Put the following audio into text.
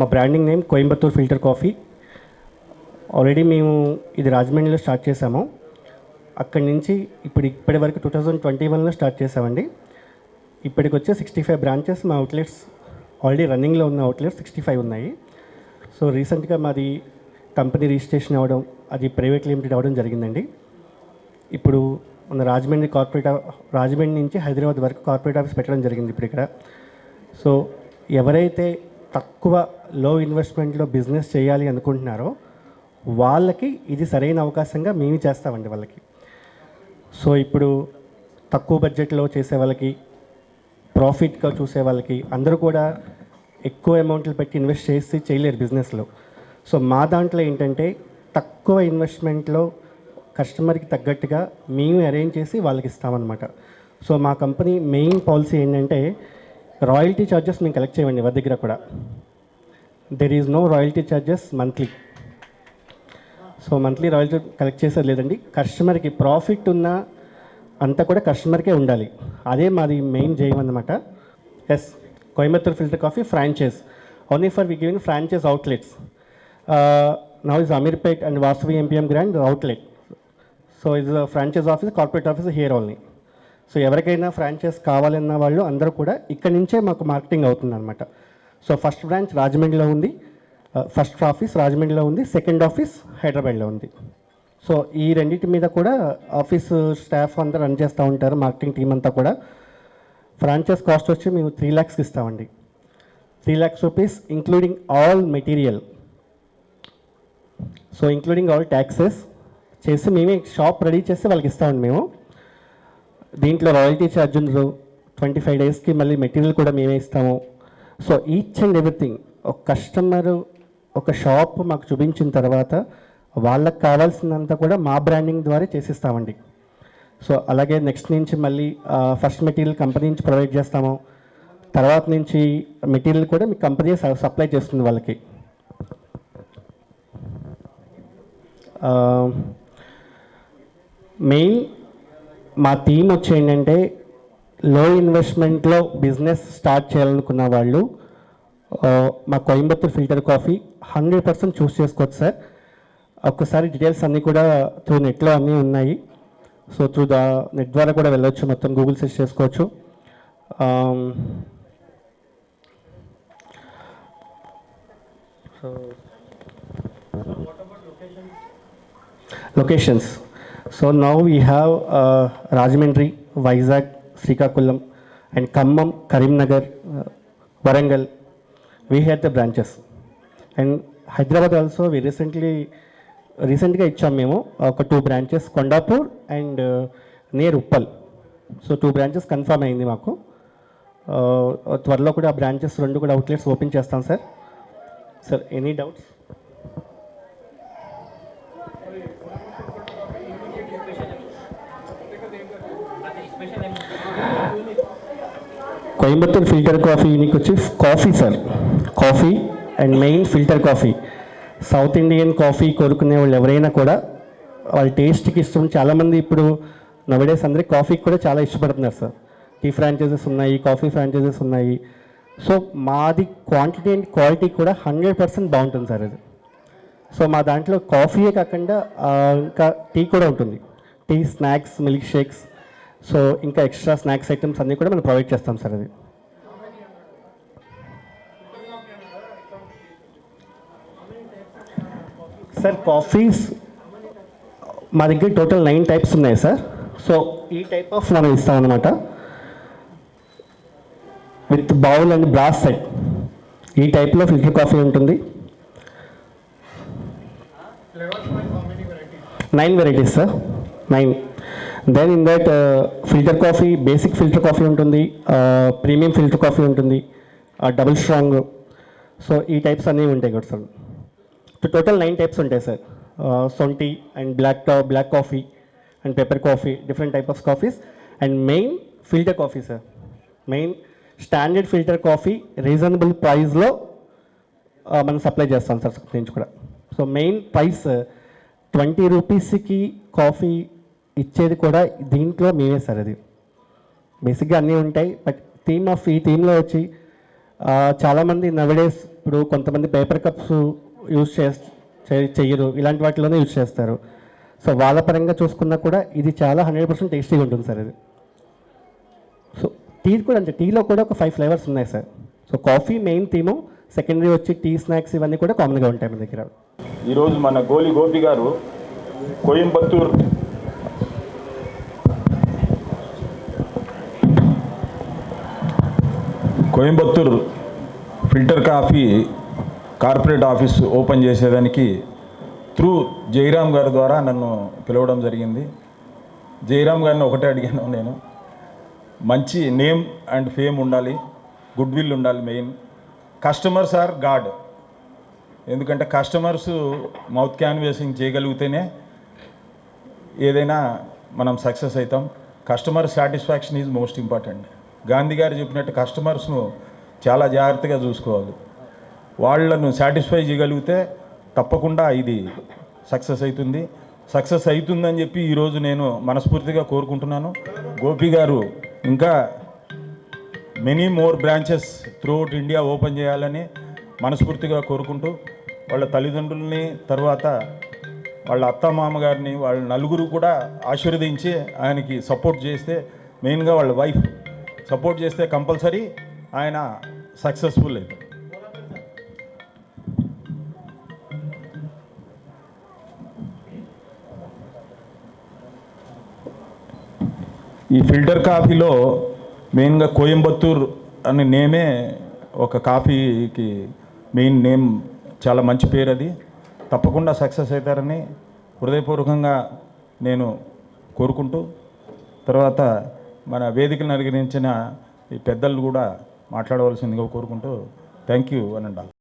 మా branding name Coimbatore filter coffee. Already మేము ఇది రాజమండ్రిలో స్టార్ట్ చేసాము. అక్కడి నుంచి ఇప్పుడు ఇప్పటి వరకు టూ థౌజండ్ ట్వంటీ వన్లో స్టార్ట్ చేసామండి. ఇప్పటికి వచ్చే సిక్స్టీ ఫైవ్ బ్రాంచెస్ మా అవుట్లెట్స్ ఆల్రెడీ రన్నింగ్లో ఉన్న అవుట్లెట్స్ సిక్స్టీ ఫైవ్ ఉన్నాయి. సో రీసెంట్గా మాది కంపెనీ రిజిస్ట్రేషన్ అవ్వడం అది ప్రైవేట్ లిమిటెడ్ అవ్వడం జరిగిందండి. ఇప్పుడు మన రాజమండ్రి కార్పొరేట్ రాజమండ్రి నుంచి హైదరాబాద్ వరకు కార్పొరేట్ ఆఫీస్ పెట్టడం జరిగింది ఇప్పుడు ఇక్కడ. సో ఎవరైతే తక్కువ లో ఇన్వెస్ట్మెంట్లో బిజినెస్ చేయాలి అనుకుంటున్నారో వాళ్ళకి ఇది సరైన అవకాశంగా మేము చేస్తామండి వాళ్ళకి. సో ఇప్పుడు తక్కువ బడ్జెట్లో చేసే వాళ్ళకి ప్రాఫిట్గా చూసే వాళ్ళకి అందరూ కూడా ఎక్కువ అమౌంట్లు పెట్టి ఇన్వెస్ట్ చేసి చేయలేరు బిజినెస్లో. సో మా దాంట్లో ఏంటంటే తక్కువ ఇన్వెస్ట్మెంట్లో కస్టమర్కి తగ్గట్టుగా మేము అరేంజ్ చేసి వాళ్ళకి ఇస్తామన్నమాట. సో మా కంపెనీ మెయిన్ పాలసీ ఏంటంటే రాయల్టీ ఛార్జెస్ మేము కలెక్ట్ చేయండి ఎవరి దగ్గర కూడా. There is no royalty charges monthly so monthly royalty collect చేసేది లేదండి. కస్టమర్కి ప్రాఫిట్ ఉన్న అంతా కూడా కస్టమర్కే ఉండాలి. అదే మాది మెయిన్ జయం అన్నమాట. Yes Coimbatore filter coffee franchise. Only for we giving franchise outlets now is Ameerpet and Vasavi MPM grand outlet so ఇది franchise office corporate office here only so ఎవరికైనా ఫ్రాంచైజ్ కావాలన్న వాళ్ళు అందరూ కూడా ఇక్కడ నుంచే మాకు మార్కెటింగ్ అవుతుంది అనమాట సో ఫస్ట్ బ్రాంచ్ రాజమండ్రిలో ఉంది. Uh, ఫస్ట్ ఆఫీస్ రాజమండ్రిలో ఉంది. సెకండ్ ఆఫీస్ హైదరాబాద్లో ఉంది. సో ఈ రెండింటి మీద కూడా ఆఫీస్ స్టాఫ్ అంతా రన్ చేస్తూ ఉంటారు. మార్కెటింగ్ టీం అంతా కూడా. ఫ్రాంచైజ్ కాస్ట్ వచ్చి మేము త్రీ ల్యాక్స్కి ఇస్తామండి. Three lakhs rupees including all material so including all taxes చేసి మేమే షాప్ రెడీ చేసి వాళ్ళకి ఇస్తామండి మేము. దీంట్లో రాయల్టీ ఛార్జ్ ఉండదు ట్వంటీ ఫైవ్ డేస్కి మళ్ళీ మెటీరియల్ కూడా మేమే ఇస్తాము. సో ఈచ్ అండ్ ఎవ్రీథింగ్ ఒక కస్టమర్ ఒక షాప్ మాకు చూపించిన తర్వాత వాళ్ళకి కావాల్సినంత కూడా మా బ్రాండింగ్ ద్వారా చేసిస్తామండి. సో అలాగే నెక్స్ట్ నుంచి మళ్ళీ ఫస్ట్ మెటీరియల్ కంపెనీ నుంచి ప్రొవైడ్ చేస్తాము. తర్వాత నుంచి మెటీరియల్ కూడా మీ కంపెనీ సప్లై చేస్తుంది వాళ్ళకి. మెయిన్ మా థీమ్ వచ్చి ఏంటంటే లో ఇన్వెస్ట్మెంట్లో బిజినెస్ స్టార్ట్ చేయాలనుకున్న వాళ్ళు మా Coimbatore filter coffee hundred percent choose చేసుకోవచ్చు సార్. ఒక్కసారి డీటెయిల్స్ అన్నీ కూడా త్రూ నెట్లో అన్నీ ఉన్నాయి. సో త్రూ ద నెట్ ద్వారా కూడా వెళ్ళొచ్చు మొత్తం గూగుల్ సెర్చ్ చేసుకోవచ్చు. ఆమ్, so locations. So now we have Rajahmundry Vizag Srikakulam and Khammam Karimnagar Warangal we had the branches and Hyderabad also we recently రీసెంట్గా ఇచ్చాం మేము ఒక two branches Kondapur and near Uppal so two branches confirm అయింది మాకు త్వరలో కూడా branches రెండు కూడా అవుట్లెట్స్ ఓపెన్ చేస్తాం sir sir any doubts Coimbatore filter coffee మీకు వచ్చి coffee sir. Coffee and main filter coffee. South Indian coffee కోరుకునే వాళ్ళు ఎవరైనా కూడా వాళ్ళ టేస్ట్కి ఇష్టం. చాలామంది ఇప్పుడు నవడేస్ అందరికి కాఫీకి కూడా చాలా ఇష్టపడుతున్నారు సార్. టీ ఫ్రాంచైజెస్ ఉన్నాయి కాఫీ ఫ్రాంచైజెస్ ఉన్నాయి. సో మాది క్వాంటిటీ అండ్ క్వాలిటీ కూడా హండ్రెడ్ పర్సెంట్ బాగుంటుంది సార్ అది. సో మా దాంట్లో కాఫీయే కాకుండా ఇంకా టీ కూడా ఉంటుంది. Tea snacks milk shakes so ఇంకా ఎక్స్ట్రా స్నాక్స్ ఐటమ్స్ అన్నీ కూడా మనం ప్రొవైడ్ చేస్తాం సార్ అది. సార్ కాఫీస్ మా దగ్గర టోటల్ నైన్ టైప్స్ ఉన్నాయి సార్. సో ఈ టైప్ ఆఫ్ మనం ఇస్తాం అనమాట with bowl and brass set. ఈ టైప్లో ఫిల్టర్ కాఫీ ఉంటుంది. Nine varieties sir. Nine. Then in that filter coffee basic filter coffee ఉంటుంది ప్రీమియం ఫిల్టర్ కాఫీ ఉంటుంది డబుల్ స్ట్రాంగ్ సో ఈ టైప్స్ అన్నీ ఉంటాయి కూడా సార్. టోటల్ నైన్ టైప్స్ ఉంటాయి సార్. సొంటి and black black coffee and pepper coffee different type of coffees and main filter coffee sir. Main standard filter coffee reasonable ప్రైస్లో మనం supply చేస్తాం sir నుంచి కూడా. సో మెయిన్ ప్రైస్ ట్వంటీ రూపీస్కి coffee ఇచ్చేది కూడా దీంట్లో మేమే సార్ అది. బేసిక్గా అన్నీ ఉంటాయి బట్ థీమ్ ఆఫ్ ఈ థీమ్లో వచ్చి చాలామంది నవడేస్ ఇప్పుడు కొంతమంది పేపర్ కప్స్ యూజ్ చే చెయ్యరు ఇలాంటి వాటిలోనే యూజ్ చేస్తారు. సో వాళ్ళ పరంగా చూసుకున్నా కూడా ఇది చాలా హండ్రెడ్ పర్సెంట్ టేస్టీగా ఉంటుంది సార్ ఇది సో టీ కూడా అంటే టీలో కూడా ఒక ఫైవ్ ఫ్లేవర్స్ ఉన్నాయి sir. So coffee main theme secondary వచ్చి టీ స్నాక్స్ ఇవన్నీ కూడా కామన్గా ఉంటాయి మన దగ్గర. ఈరోజు మన Goli Gopi garu Coimbatore Coimbatore filter coffee corporate office open చేసేదానికి త్రూ జయరామ్ గారి ద్వారా నన్ను పిలవడం జరిగింది. జయరామ్ గారిని ఒకటే అడిగాను నేను. మంచి నేమ్ అండ్ ఫేమ్ ఉండాలి గుడ్ విల్ ఉండాలి మెయిన్. Customers are God. ఎందుకంటే కస్టమర్స్ మౌత్ క్యాన్వేసింగ్ చేయగలిగితేనే ఏదైనా మనం సక్సెస్ అవుతాం. Customer satisfaction is most important. Gandhi garu చెప్పినట్టు కస్టమర్స్ను చాలా జాగ్రత్తగా చూసుకోవాలి. వాళ్ళను సాటిస్ఫై చేయగలిగితే తప్పకుండా ఇది సక్సెస్ అవుతుంది. సక్సెస్ అవుతుందని చెప్పి ఈరోజు నేను మనస్ఫూర్తిగా కోరుకుంటున్నాను. గోపి గారు ఇంకా many more branches throughout India open చేయాలని మనస్ఫూర్తిగా కోరుకుంటూ వాళ్ళ తల్లిదండ్రుల్ని తర్వాత వాళ్ళ అత్త మామగారిని వాళ్ళ నలుగురు కూడా ఆశీర్వదించి ఆయనకి సపోర్ట్ చేస్తే మెయిన్గా వాళ్ళ వైఫ్ సపోర్ట్ చేస్తే కంపల్సరీ ఆయన సక్సెస్ఫుల్ అవుతారు ఈ ఫిల్టర్ కాఫీలో మెయిన్గా కోయంబత్తూర్ అనే నేమే ఒక కాఫీకి మెయిన్ నేమ్ చాలా మంచి పేరు అది. తప్పకుండా సక్సెస్ అవుతారని హృదయపూర్వకంగా నేను కోరుకుంటూ తర్వాత మన వేదికను అనుగ్రహించిన ఈ పెద్దలు కూడా మాట్లాడవలసిందిగా కోరుకుంటూ థ్యాంక్ యూ అనండి.